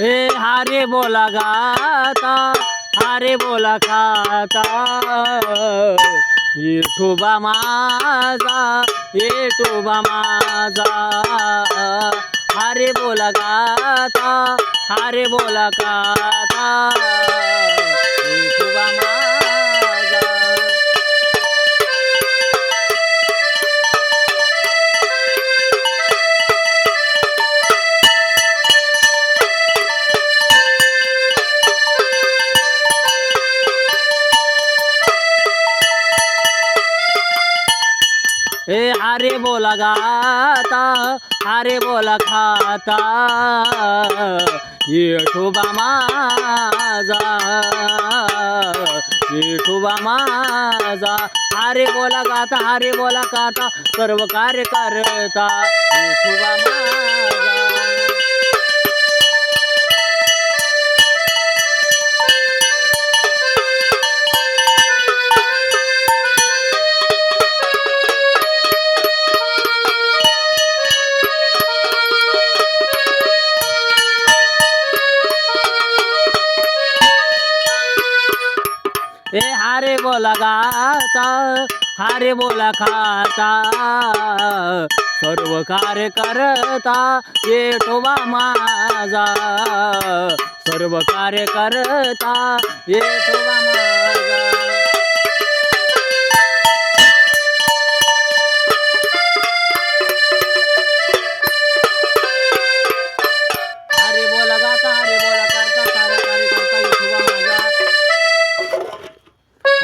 ए हरे बोला गाता हरे बोला खाता. विठोबा माझा विठोबा माझा. हरे बोला गाता हरे बोला गाता ए हरे बोला गाता हरे बोला खाता. विठोबा माझा विठोबा माझा. हरे बोला गाता हरे बोला गाता सर्व कार्य करता. विठोबा ए हारे बोला गाता हारे बोला खाता. सर्व कार्य करता येठोबा माझा. सर्व कार्य करता येठोबा माझा.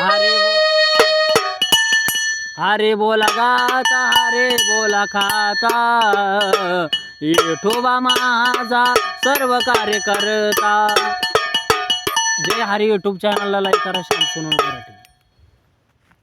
हरे हरे बोला गाता हरे बोला खाता. विठोबा माझा सर्व कार्य करता. जय हरी यूट्यूब चॅनलला लाईक करा शाम सोनू मराठी.